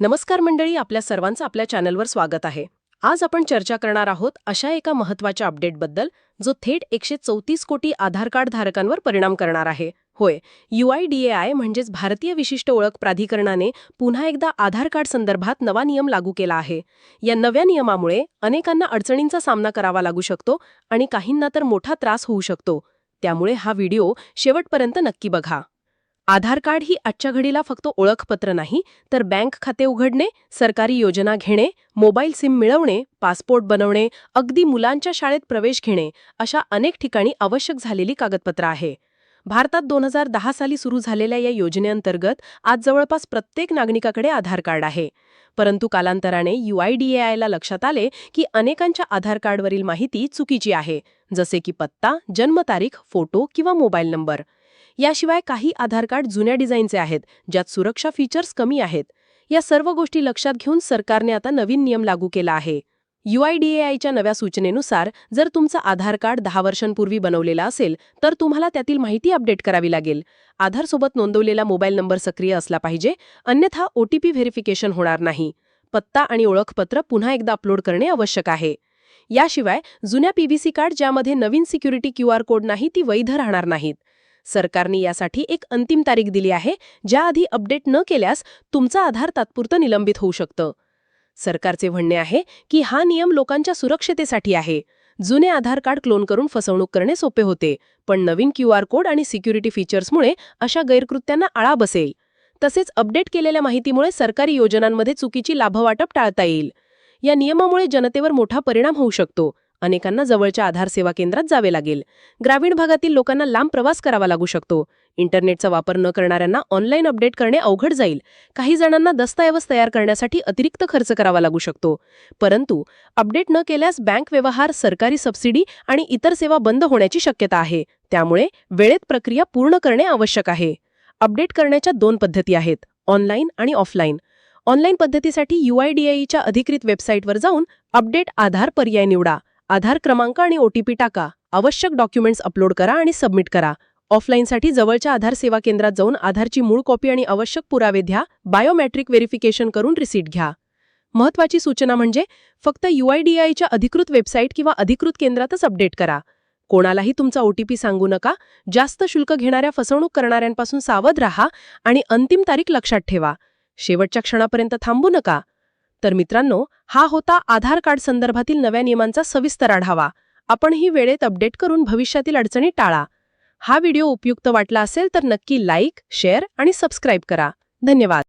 नमस्कार मंडळी आपल्या सर्वांचं आपल्या चॅनलवर स्वागत आहे. आज आपण चर्चा करणार आहोत अशा एका महत्त्वाच्या अपडेटबद्दल जो थेट एकशे चौतीस कोटी आधार कार्ड धारकांवर परिणाम करणार आहे. होय युआयडीएआय म्हणजेच भारतीय विशिष्ट ओळख प्राधिकरणाने पुन्हा एकदा आधार कार्ड संदर्भात नवा नियम लागू केला आहे. या नव्या नियमामुळे अनेकांना अडचणींचा सामना करावा लागू शकतो आणि काहींना तर मोठा त्रास होऊ शकतो. त्यामुळे हा व्हिडिओ शेवटपर्यंत नक्की बघा. आधार कार्ड ही आजच्या घडीला फक्त ओळखपत्र नाही तर बँक खाते उघडणे सरकारी योजना घेणे मोबाईल सिम मिळवणे पासपोर्ट बनवणे अगदी मुलांच्या शाळेत प्रवेश घेणे अशा अनेक ठिकाणी आवश्यक झालेली कागदपत्र आहे. भारतात दोन हजार दहा साली सुरू झालेल्या या योजनेअंतर्गत आज जवळपास प्रत्येक नागरिकाकडे आधार कार्ड आहे. परंतु कालांतराने युआयडीएआयला लक्षात आले की अनेकांच्या आधार कार्डवरील माहिती चुकीची आहे जसे की पत्ता जन्मतारीख फोटो किंवा मोबाईल नंबर. याशिवाय काही आधार कार्ड जुन्या डिझाईनचे आहेत ज्यात सुरक्षा फीचर्स कमी आहेत. या सर्व गोष्टी लक्षात घेऊन सरकारने आता नवीन नियम लागू केला आहे. युआयडीएआयच्या नव्या सूचनेनुसार जर तुमचं आधार कार्ड दहा वर्षांपूर्वी बनवलेलं असेल तर तुम्हाला त्यातील माहिती अपडेट करावी लागेल. आधारसोबत नोंदवलेला मोबाईल नंबर सक्रिय असला पाहिजे अन्यथा ओटीपी व्हेरिफिकेशन होणार नाही. पत्ता आणि ओळखपत्र पुन्हा एकदा अपलोड करणे आवश्यक आहे. याशिवाय जुन्या पीव्हीसी कार्ड ज्यामध्ये नवीन सिक्युरिटी क्यू आर कोड नाही ती वैध राहणार नाहीत. सरकारने यासाठी एक अंतिम तारीख दिली आहे ज्याआधी अपडेट न केल्यास तुमचा आधार तात्पुरतं निलंबित होऊ शकतं. सरकारचे म्हणणे आहे की हा नियम लोकांच्या सुरक्षतेसाठी आहे. जुने आधार कार्ड क्लोन करून फसवणूक करणे सोपे होते पण नवीन क्यू आर कोड आणि सिक्युरिटी फीचर्समुळे अशा गैरकृत्यांना आळा बसेल. तसेच अपडेट केलेल्या माहितीमुळे सरकारी योजनांमध्ये चुकीची लाभवाटप टाळता येईल. या नियमामुळे जनतेवर मोठा परिणाम होऊ शकतो. अनेकांना जवळच्या आधार सेवा केंद्रात जावे लागेल. ग्रामीण भागातील लोकांना लांब प्रवास करावा लागू शकतो. इंटरनेटचा वापर न करणाऱ्यांना ऑनलाईन अपडेट करणे अवघड जाईल. काही जणांना दस्तऐवज तयार करण्यासाठी अतिरिक्त खर्च करावा लागू शकतो. परंतु अपडेट न केल्यास बँक व्यवहार सरकारी सबसिडी आणि इतर सेवा बंद होण्याची शक्यता आहे. त्यामुळे वेळेत प्रक्रिया पूर्ण करणे आवश्यक आहे. अपडेट करण्याच्या दोन पद्धती आहेत ऑनलाईन आणि ऑफलाईन. ऑनलाईन पद्धतीसाठी युआयडीआयच्या अधिकृत वेबसाईटवर जाऊन अपडेट आधार पर्याय निवडा. आधार क्रमांक आणि ओटीपी टाका. आवश्यक डॉक्युमेंट्स अपलोड करा आणि सबमिट करा. ऑफलाईनसाठी जवळच्या आधार सेवा केंद्रात जाऊन आधारची मूळ कॉपी आणि आवश्यक पुरावे द्या. बायोमॅट्रिक व्हेरिफिकेशन करून रिसीट घ्या. महत्वाची सूचना म्हणजे फक्त युआयडीआयच्या अधिकृत वेबसाईट किंवा अधिकृत केंद्रातच अपडेट करा. कोणालाही तुमचा ओटीपी सांगू नका. जास्त शुल्क घेणाऱ्या फसवणूक करणाऱ्यांपासून सावध राहा आणि अंतिम तारीख लक्षात ठेवा. शेवटच्या क्षणापर्यंत थांबू नका. तर मित्रांनो हा होता आधार कार्ड संदर्भातील नव्या नियमांचा सविस्तर आढावा. आपण ही वेळेत अपडेट करून भविष्यातील अडचणी टाळा. हा व्हिडिओ उपयुक्त वाटला असेल तर नक्की लाईक शेअर आणि सबस्क्राईब करा. धन्यवाद.